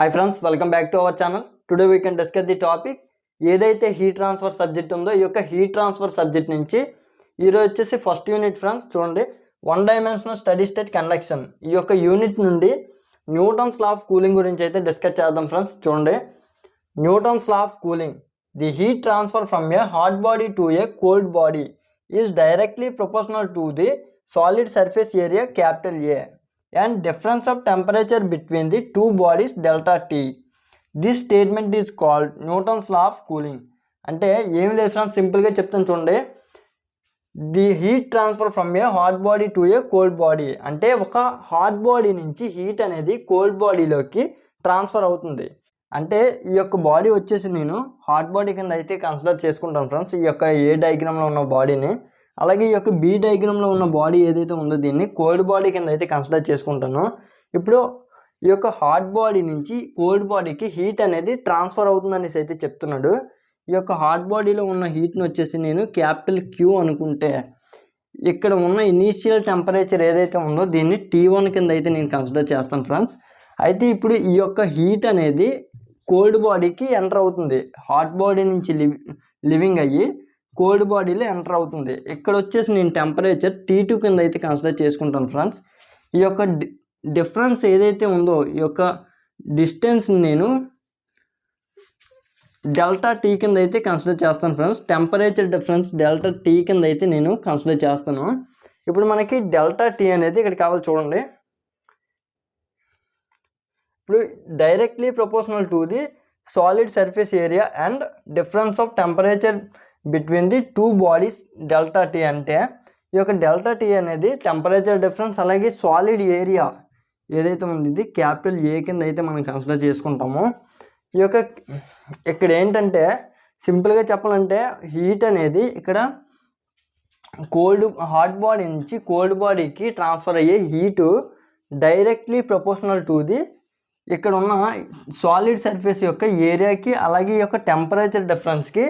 Hi friends welcome back to our channel today we can discuss the topic ఏదైతే heat transfer subject ఉందో ఈ యొక్క heat transfer subject నుంచి ఈరోజు వచ్చేసి ఫస్ట్ యూనిట్ ఫ్రెండ్స్ చూడండి. One dimensional steady state conduction ఈ యొక్క యూనిట్ నుండి న్యూటన్స్ లా ఆఫ్ కూలింగ్ గురించి అయితే డిస్కస్ చేద్దాం ఫ్రెండ్స్ చూడండి. Newton's law of cooling the heat transfer from a hot body to a cold body is directly proportional to the solid surface area capital A and difference of temperature between the two bodies delta T this statement is called Newton's law of cooling అంటే ఏం లేదు friends సింపుల్గా చెప్తాను చూడండి. The heat transfer from a hot body to a cold body అంటే ఒక hot body నుంచి heat అనేది కోల్డ్ బాడీలోకి ట్రాన్స్ఫర్ అవుతుంది. అంటే ఈ యొక్క బాడీ వచ్చేసి నేను హాట్ బాడీ కింద అయితే కన్సిడర్ చేసుకుంటాను ఫ్రెండ్స్. ఈ యొక్క ఏ డయాగ్రామ్లో ఉన్న బాడీని అలాగే ఈ యొక్క బి డయాగ్రామ్లో ఉన్న బాడీ ఏదైతే ఉందో దీన్ని కోల్డ్ బాడీ కింద అయితే కన్సిడర్ చేసుకుంటాను. ఇప్పుడు ఈ యొక్క హాట్ బాడీ నుంచి కోల్డ్ బాడీకి హీట్ అనేది ట్రాన్స్ఫర్ అవుతుందనేసి అయితే చెప్తున్నాడు. ఈ యొక్క హాట్ బాడీలో ఉన్న హీట్ని వచ్చేసి నేను క్యాపిటల్ క్యూ అనుకుంటే ఇక్కడ ఉన్న ఇనీషియల్ టెంపరేచర్ ఏదైతే ఉందో దీన్ని టీ వన్ కింద అయితే నేను కన్సిడర్ చేస్తాను ఫ్రెండ్స్ అయితే ఇప్పుడు ఈ యొక్క హీట్ అనేది కోల్డ్ బాడీకి ఎంటర్ అవుతుంది. హాట్ బాడీ నుంచి లివి లివింగ్ అయ్యి కోల్డ్ బాడీలో ఎంటర్ అవుతుంది. ఇక్కడ వచ్చేసి నేను టెంపరేచర్ టీ టూ కింద అయితే కన్సిడర్ చేసుకుంటాను ఫ్రెండ్స్ ఈ యొక్క డిఫరెన్స్ ఏదైతే ఉందో ఈ యొక్క డిస్టెన్స్ నేను డెల్టా టీ కింద అయితే కన్సిడర్ చేస్తాను friends temperature difference delta T కింద అయితే నేను కన్సిడర్ చేస్తాను. ఇప్పుడు మనకి డెల్టా టీ అనేది ఇక్కడ కావాలి చూడండి. ఇప్పుడు directly proportional to the solid surface area and difference of temperature between the two bodies delta T అంటే ఈ యొక్క డెల్టా టీ అనేది టెంపరేచర్ డిఫరెన్స్ అలాగే సాలిడ్ ఏరియా ఏదైతే ఉంది ఇది క్యాపిటల్ ఏ కింద అయితే మనం కన్సిడర్ చేసుకుంటామో. ఈ యొక్క ఇక్కడ ఏంటంటే సింపుల్గా చెప్పాలంటే హీట్ అనేది ఇక్కడ కోల్డ్ హాట్ బాడీ నుంచి కోల్డ్ బాడీకి ట్రాన్స్ఫర్ అయ్యే heat directly proportional to the ఇక్కడ ఉన్న సాలిడ్ సర్ఫేస్ యొక్క ఏరియాకి అలాగే ఈ యొక్క టెంపరేచర్ డిఫరెన్స్కి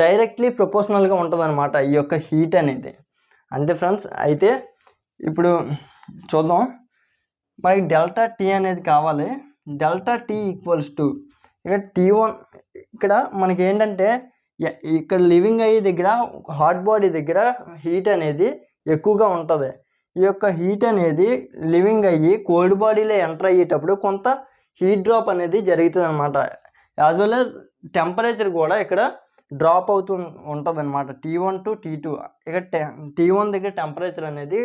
డైరెక్ట్లీ ప్రపోర్షనల్గా ఉంటుంది అనమాట ఈ యొక్క హీట్ అనేది. అంతే ఫ్రెండ్స్ అయితే ఇప్పుడు చూద్దాం. మనకి డెల్టా టీ అనేది కావాలి. డెల్టా టీ ఈక్వల్స్ టు ఇక్కడ టీ వన్ ఇక్కడ మనకి ఏంటంటే ఇక్కడ లివింగ్ అయ్యే దగ్గర హాట్ బాడీ దగ్గర హీట్ అనేది ఎక్కువగా ఉంటుంది. ఈ యొక్క హీట్ అనేది లివింగ్ అయ్యి కోల్డ్ బాడీలో ఎంటర్ అయ్యేటప్పుడు కొంత హీట్ డ్రాప్ అనేది జరుగుతుంది అనమాట యాజ్ వెల్ యాజ్ టెంపరేచర్ కూడా ఇక్కడ డ్రాప్ అవుతూ ఉంటుంది అనమాట T one to T two ఇక టీ వన్ దగ్గర టెంపరేచర్ అనేది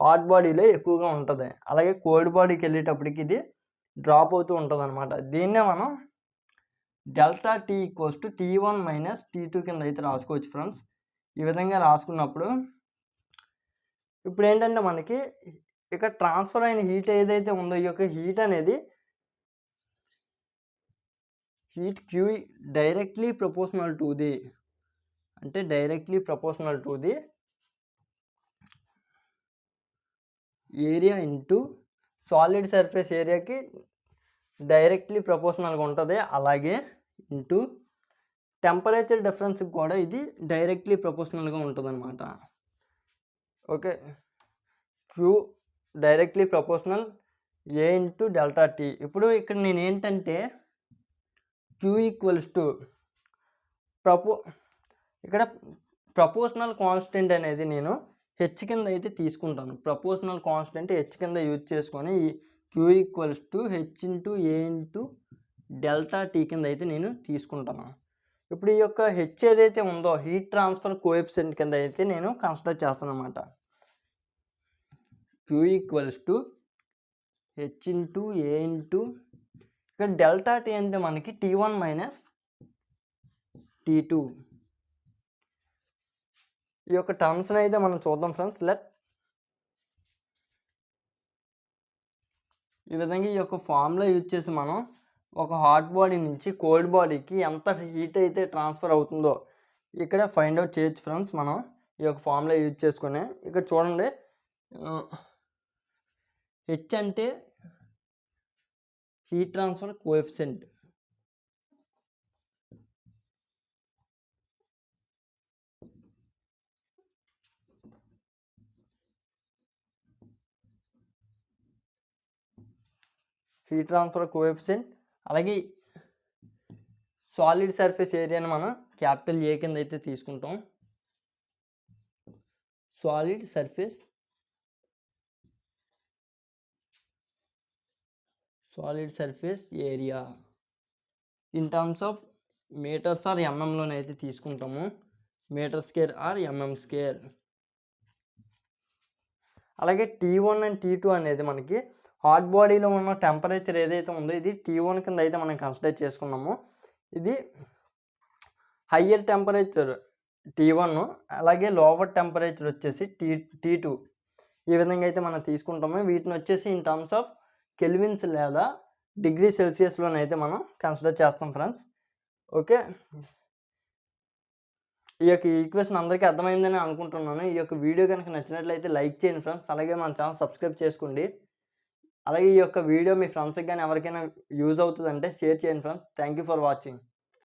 హాట్ బాడీలో ఎక్కువగా ఉంటుంది. అలాగే కోల్డ్ బాడీకి వెళ్ళేటప్పటికి ఇది డ్రాప్ అవుతూ ఉంటుంది అనమాట దీన్నే మనం delta T equals to T one minus T two కింద అయితే రాసుకోవచ్చు ఫ్రెండ్స్ ఈ విధంగా రాసుకున్నప్పుడు ఇప్పుడు ఏంటంటే మనకి ఇక ట్రాన్స్ఫర్ అయిన హీట్ ఏదైతే ఉందో ఈ యొక్క హీట్ అనేది heat Q directly proportional to the అంటే directly proportional to the area into solid surface ఏరియాకి డైరెక్ట్లీ ప్రపోర్షనల్గా ఉంటుంది. అలాగే ఇంటూ టెంపరేచర్ డిఫరెన్స్కి కూడా ఇది డైరెక్ట్లీ ప్రపోర్షనల్గా ఉంటుంది అనమాట okay Q directly proportional A into delta T ఇప్పుడు ఇక్కడ నేను ఏంటంటే క్యూ ఈక్వల్స్ టు ప్రపో ఇక్కడ ప్రపోర్షనల్ కాన్స్టెంట్ అనేది నేను హెచ్ కింద అయితే తీసుకుంటాను. ప్రపోర్షనల్ కాన్స్టెంట్ హెచ్ కింద యూజ్ చేసుకొని Q equals to H into A into delta T కింద అయితే నేను తీసుకుంటాను. ఇప్పుడు ఈ యొక్క హెచ్ ఏదైతే ఉందో హీట్ ట్రాన్స్ఫర్ కోఎఫిషియంట్ కింద అయితే నేను కన్సిడర్ చేస్తాను అనమాట Q equals to H into A into ఇక్కడ డెల్టా టీ అంటే మనకి T one minus T two. ఈ యొక్క టర్మ్స్ని అయితే మనం చూద్దాం ఫ్రెండ్స్. లెట్ ఈ విధంగా ఈ యొక్క ఫార్ములా యూజ్ చేసి మనం ఒక హాట్ బాడీ నుంచి కోల్డ్ బాడీకి ఎంత హీట్ అయితే ట్రాన్స్ఫర్ అవుతుందో ఇక్కడ ఫైండ్ అవుట్ చేయొచ్చు ఫ్రెండ్స్ మనం ఈ యొక్క ఫార్ములా యూజ్ చేసుకుని. ఇక్కడ చూడండి హెచ్ అంటే heat transfer coefficient. Heat transfer coefficient అలాగే సాలిడ్ సర్ఫేస్ ఏరియాని మనం క్యాపిటల్ ఏ కింద అయితే తీసుకుంటాం solid surface solid surface area in terms of metres or ఎంఎంలోనైతే తీసుకుంటాము. Metre square or mm square అలాగే T one and T two అనేది మనకి హాట్ బాడీలో ఉన్న టెంపరేచర్ ఏదైతే ఉందో ఇది టీ వన్ కింద అయితే మనం కన్సిడర్ చేసుకున్నాము. ఇది హయ్యర్ టెంపరేచర్ టీ వన్ అలాగే లోవర్ టెంపరేచర్ వచ్చేసి టీ టీ టూ ఈ విధంగా అయితే మనం తీసుకుంటాము. వీటిని వచ్చేసి ఇన్ టర్మ్స్ ఆఫ్ కెల్విన్స్ లేదా డిగ్రీ సెల్సియస్లోనైతే మనం కన్సిడర్ చేస్తాం ఫ్రెండ్స్. ఓకే? ఈ యొక్క ఈక్వేషన్ అందరికీ అర్థమైందని అనుకుంటున్నాను. ఈ యొక్క వీడియో కనుక నచ్చినట్లయితే లైక్ చేయండి ఫ్రెండ్స్. అలాగే మన ఛానల్ సబ్స్క్రైబ్ చేసుకోండి. అలాగే ఈ యొక్క వీడియో మీ ఫ్రెండ్స్కి కానీ ఎవరికైనా యూజ్ అవుతుందంటే షేర్ చేయండి friends. Thank you for watching.